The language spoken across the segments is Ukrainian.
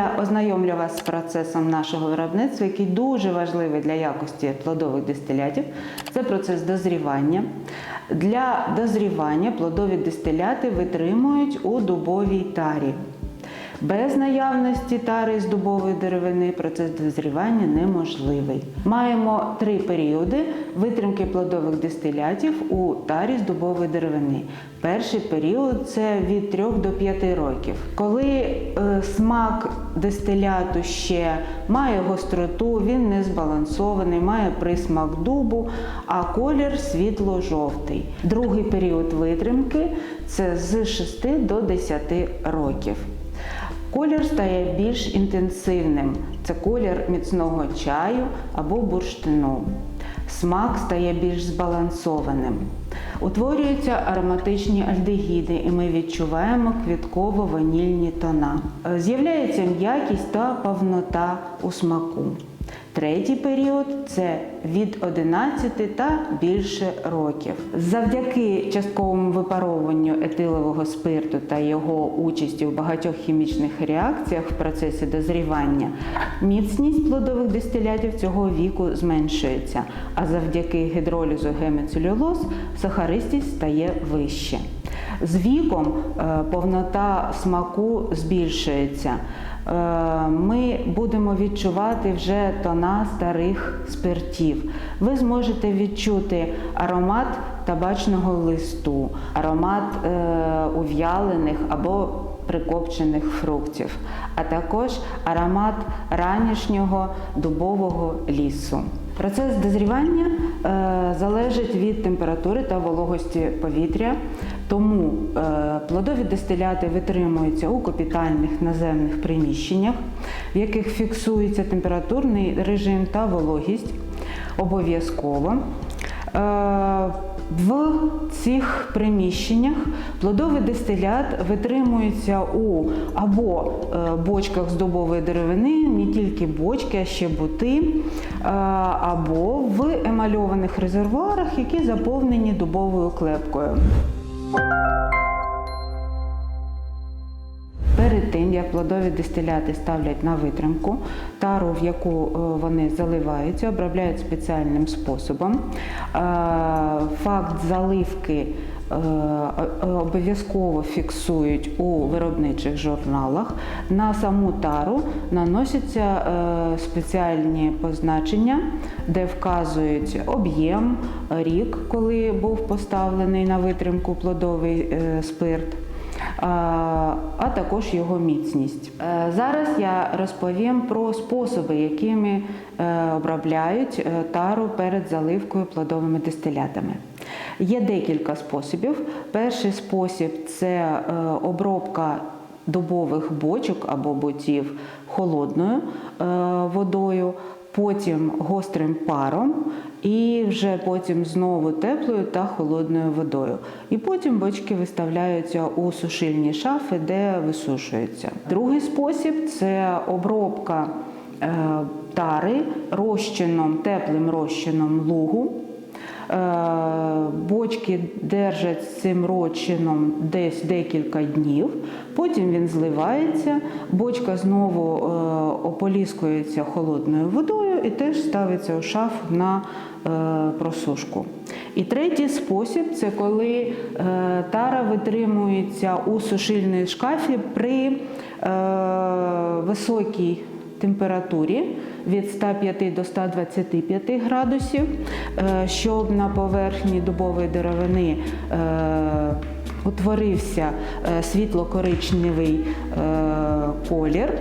я ознайомлю вас з процесом нашого виробництва, який дуже важливий для якості плодових дистилятів. Це процес дозрівання. Для дозрівання плодові дистиляти витримують у дубовій тарі. Без наявності тари з дубової деревини процес дозрівання неможливий. Маємо три періоди витримки плодових дистилятів у тарі з дубової деревини. Перший період це від 3 до 5 років. Коли е, смак дистиляту ще має гостроту, він не збалансований, має присмак дубу, а колір світло-жовтий. Другий період витримки це з 6 до 10 років. Колір стає більш інтенсивним. Це колір міцного чаю або бурштину. Смак стає більш збалансованим. Утворюються ароматичні альдегіди, і ми відчуваємо квітково-ванільні тона. Е, З'являється м'якість та повнота у смаку. Третій період це від 11 та більше років. Завдяки частковому випаровуванню етилового спирту та його участі у багатьох хімічних реакціях в процесі дозрівання, міцність плодових дистилятів цього віку зменшується, а завдяки гідролізу гемецелюлоз сахаристість стає вище. З віком е, повнота смаку збільшується. Е, Ми будемо відчувати вже тона старих спиртів. Ви зможете відчути аромат табачного листу, аромат е, ув'ялених або прикопчених фруктів, а також аромат ранішнього дубового лісу. Процес дозрівання е, залежить від температури та вологості повітря, тому е, плодові дистиляти витримуються у капітальних наземних приміщеннях, в яких фіксується температурний режим та вологість обов'язково. В цих приміщеннях плодовий дистилят витримується у або е, бочках з дубової деревини, не тільки бочки, а ще бути, е, або в емальованих резервуарах, які заповнені дубовою клепкою. Плодові дистиляти ставлять на витримку, тару, в яку е, вони заливаються, обробляють спеціальним способом. Е, Факт заливки е, обов'язково фіксують у виробничих журналах. На саму тару наносяться спеціальні позначення, де вказують об'єм, рік, коли був поставлений на витримку плодовий спирт а також його міцність. Е, Зараз я розповім про способи, якими е, обробляють е, тару перед заливкою плодовими дистилятами. Є декілька способів. Перший спосіб це обробка дубових бочок або ботів холодною водою, потім гострим паром і вже потім знову теплою та холодною водою. І потім бочки виставляються у сушильні шафи, де висушуються. Другий спосіб це обробка е, тари розчином, теплим розчином лугу. Е, Бочки держать цим розчином десь декілька днів, потім він зливається, бочка знову е, ополіскується холодною водою і теж ставиться у шафу на е, просушку. І третій спосіб це коли е, тара витримується у сушильній шкафі при е, високій температурі від 105 до 125 градусів, щоб на поверхні дубової деревини утворився світло-коричневий колір.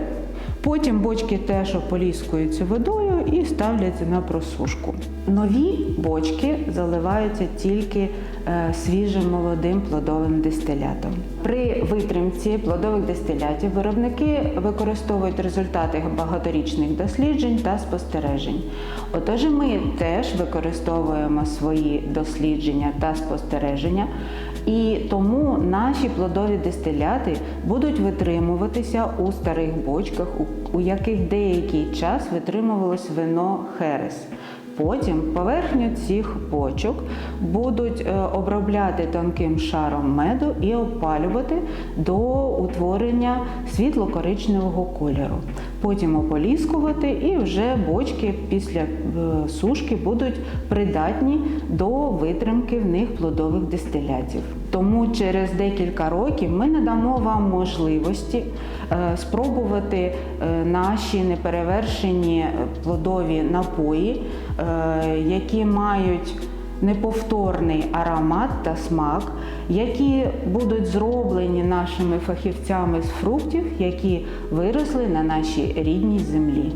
Потім бочки теж ополіскуються водою і ставляться на просушку. Нові бочки заливаються тільки е, свіжим молодим плодовим дистилятом. При витримці плодових дистилятів виробники використовують результати багаторічних досліджень та спостережень. Отож, ми теж використовуємо свої дослідження та спостереження, і тому наші плодові дистиляти будуть витримуватися у старих бочках, у, яких деякий час витримувалось вино Херес. Потім поверхню цих бочок будуть е, обробляти тонким шаром меду і опалювати до утворення світло-коричневого кольору. Потім ополіскувати, і вже бочки після е, сушки будуть придатні до витримки в них плодових дистилятів. Тому через декілька років ми надамо вам можливості е, спробувати е, наші неперевершені плодові напої, які мають неповторний аромат та смак, які будуть зроблені нашими фахівцями з фруктів, які виросли на нашій рідній землі.